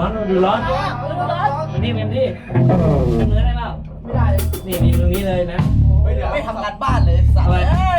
ร้อนดูดูร้อนนี่เมมที่เนื้อได้เปล่าไม่ได้เลยนี่มีตรงนี้เลยนะไม่ทำงานบ้านเลยสัตว์